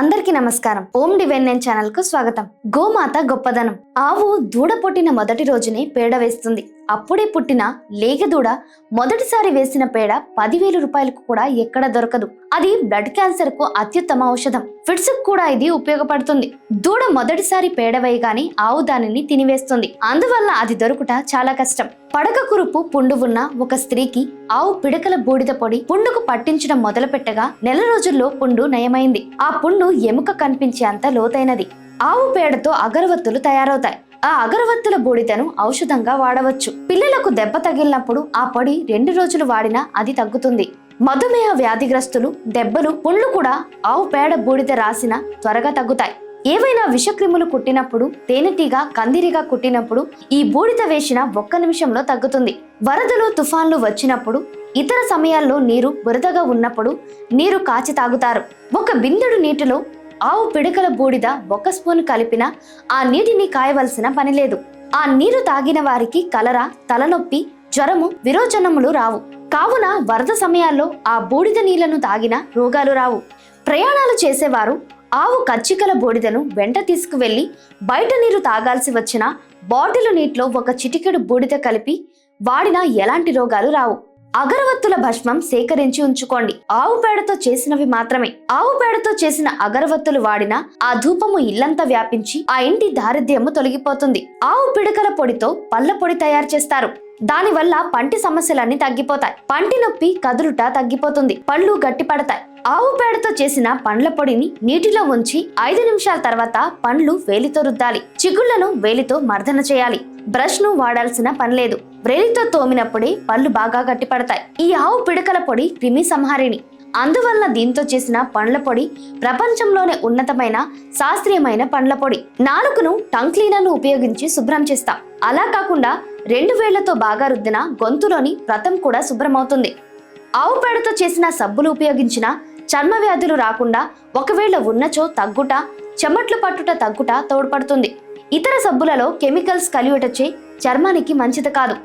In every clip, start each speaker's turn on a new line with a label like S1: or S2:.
S1: అందరికీ నమస్కారం. ఓం divine nine ఛానల్కు స్వాగతం. గోమాత గొప్పదనం. ఆవు దూడ పుట్టిన మొదటి రోజునే పేడ వేస్తుంది. అప్పుడే పుట్టిన లేగ దూడ మొదటిసారి వేసిన పేడ పదివేల రూపాయలకు కూడా ఎక్కడ దొరకదు. అది బ్లడ్ క్యాన్సర్కు అత్యుత్తమ ఔషధం. ఫిట్స్ కూడా ఇది ఉపయోగపడుతుంది. దూడ మొదటిసారి పేడ వేయగానే ఆవు దానిని తినివేస్తుంది. అందువల్ల అది దొరుకుట చాలా కష్టం. పడక కురుపు పుండు ఉన్న ఒక స్త్రీకి ఆవు పిడకల బూడిద పొడి పుండుకు పట్టించడం మొదలుపెట్టగా నెల రోజుల్లో పుండు నయమైంది. ఆ పుండు ఎముక కనిపించే అంత లోతైనది. ఆవు పేడతో అగరవత్తులు తయారవుతాయి. ఆ అగరవత్తుల బూడిదను ఔషధంగా వాడవచ్చు. పిల్లలకు దెబ్బ తగిలినప్పుడు ఆ పొడి రెండు రోజులు వాడినా అది తగ్గుతుంది. మధుమేహ వ్యాధిగ్రస్తులు దెబ్బలు పుళ్ళు కూడా ఆవు పేడ బూడిద రాసిన త్వరగా తగ్గుతాయి. ఏవైనా విషక్రిములు కుట్టినప్పుడు తేనెటీగ కందిరిగా కుట్టినప్పుడు ఈ బూడిద వేసిన ఒక్క నిమిషంలో తగ్గుతుంది. వరదలు తుఫాన్లు వచ్చినప్పుడు ఇతర సమయాల్లో నీరు బురదగా ఉన్నప్పుడు నీరు కాచి తాగుతారు. ఒక బిందెడు నీటిలో ఆవు పిడకల బూడిద ఒక స్పూన్ కలిపిన ఆ నీటిని కాయవలసిన పని లేదు. ఆ నీరు తాగిన వారికి కలర తలనొప్పి జ్వరము విరోచనములు రావు. కావున వరద సమయాల్లో ఆ బూడిద నీళ్ళను తాగిన రోగాలు రావు. ప్రయాణాలు చేసేవారు ఆవు కచ్చికల బూడిదను వెంట తీసుకువెళ్ళి బయట నీరు తాగాల్సి వచ్చిన బాటిల్ నీటిలో ఒక చిటికెడు బూడిద కలిపి వాడినా ఎలాంటి రోగాలు రావు. అగరవత్తుల భస్మం సేకరించి ఉంచుకోండి. ఆవు పేడతో చేసినవి మాత్రమే. ఆవు పేడతో చేసిన అగరవత్తులు వాడిన ఆ ధూపము ఇల్లంతా వ్యాపించి ఆ ఇంటి దారిద్ర్యము తొలగిపోతుంది. ఆవు పిడకల పొడితో పళ్ళ పొడి తయారు చేస్తారు. దానివల్ల పంటి సమస్యలన్నీ తగ్గిపోతాయి. పంటి నొప్పి కదులుట తగ్గిపోతుంది. పళ్ళు గట్టిపడతాయి. ఆవు పేడతో చేసిన పండ్ల పొడిని నీటిలో ఉంచి ఐదు నిమిషాల తర్వాత పండ్లు వేలితో రుద్దాలి. చిగుళ్ళను వేలితో మర్దన చేయాలి. బ్రష్ను వాడాల్సిన పని లేదు. వ్రేలితో తోమినప్పుడే పళ్ళు బాగా గట్టిపడతాయి. ఈ ఆవు పిడకల పొడి క్రిమి సంహారిణి. అందువల్ల దీంతో చేసిన పండ్ల పొడి ప్రపంచంలోనే ఉన్నతమైన శాస్త్రీయమైన పండ్ల పొడి. నాలుకను టంగ్ క్లీనర్ను ఉపయోగించి శుభ్రం చేస్తాం. అలా కాకుండా రెండు వేళ్ళతో బాగా రుద్దిన గొంతులోని వ్రతం కూడా శుభ్రమవుతుంది. ఆవు పేడతో చేసిన సబ్బులు ఉపయోగించిన చర్మ వ్యాధులు రాకుండా ఒకవేళ ఉన్నచో తగ్గుట చెమట్లు పట్టుట తగ్గుట తోడ్పడుతుంది. ఇతర సబ్బులలో కెమికల్స్ కలియుటచే చర్మానికి మంచిది కాదు.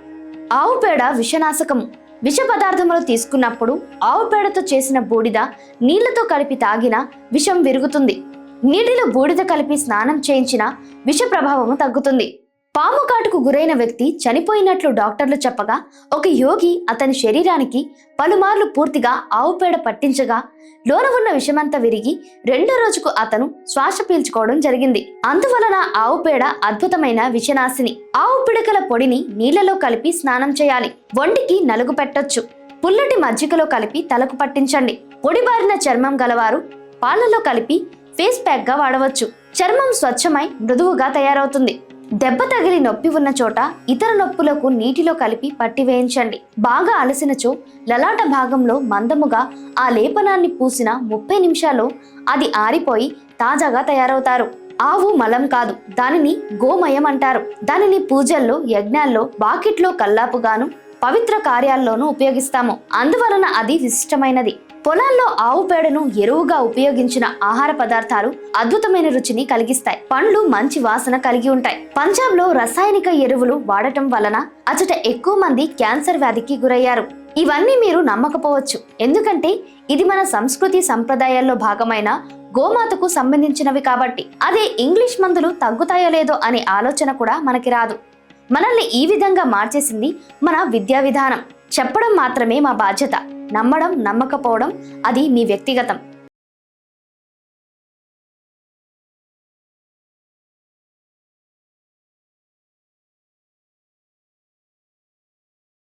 S1: ఆవు పేడ విషనాశకము. విష పదార్థములు తీసుకున్నప్పుడు ఆవు పేడతో చేసిన బూడిద నీళ్ళతో కలిపి తాగిన విషం విరుగుతుంది. నీటిలో బూడిద కలిపి స్నానం చేయించిన విష ప్రభావము తగ్గుతుంది. పాము కాటుకు గురైన వ్యక్తి చనిపోయినట్లు డాక్టర్లు చెప్పగా ఒక యోగి అతని శరీరానికి పలుమార్లు పూర్తిగా ఆవుపేడ పట్టించగా లోన ఉన్న విషమంతా విరిగి రెండో రోజుకు అతను శ్వాస పీల్చుకోవడం జరిగింది. అందువలన ఆవుపేడ అద్భుతమైన విషనాశిని. ఆవు పిడకల పొడిని నీళ్ళలో కలిపి స్నానం చేయాలి. ఒంటికి నలుగు పెట్టొచ్చు. పుల్లటి మజ్జిగలో కలిపి తలకు పట్టించండి. పొడిబారిన చర్మం గలవారు పాలలో కలిపి ఫేస్ ప్యాక్గా వాడవచ్చు. చర్మం స్వచ్ఛమై మృదువుగా తయారవుతుంది. దెబ్బ తగిలి నొప్పి ఉన్న చోట ఇతర నొప్పులకు నీటిలో కలిపి పట్టి వేయించండి. బాగా అలసినచో లలాట భాగంలో మందముగా ఆ లేపనాన్ని పూసిన ముప్పై నిమిషాల్లో అది ఆరిపోయి తాజాగా తయారవుతారు. ఆవు మలం కాదు దానిని గోమయం అంటారు. దానిని పూజల్లో యజ్ఞాల్లో వాకిట్లో కల్లాపుగాను పవిత్ర కార్యాల్లోనూ ఉపయోగిస్తాము. అందువలన అది విశిష్టమైనది. పొలాల్లో ఆవు పేడను ఎరువుగా ఉపయోగించిన ఆహార పదార్థాలు అద్భుతమైన రుచిని కలిగిస్తాయి. పండ్లు మంచి వాసన కలిగి ఉంటాయి. పంజాబ్లో రసాయనిక ఎరువులు వాడటం వలన అచట ఎక్కువ మంది క్యాన్సర్ వ్యాధికి గురయ్యారు. ఇవన్నీ మీరు నమ్మకపోవచ్చు. ఎందుకంటే ఇది మన సంస్కృతి సంప్రదాయాల్లో భాగమైన గోమాతకు సంబంధించినవి కాబట్టి. అదే ఇంగ్లీష్ మందులు తగ్గుతాయో లేదో అనే ఆలోచన కూడా మనకి రాదు. మనల్ని ఈ విధంగా మార్చేసింది మన విద్యా విధానం. చెప్పడం మాత్రమే మా బాధ్యత. నమ్మడం నమ్మకపోవడం అది మీ వ్యక్తిగతం.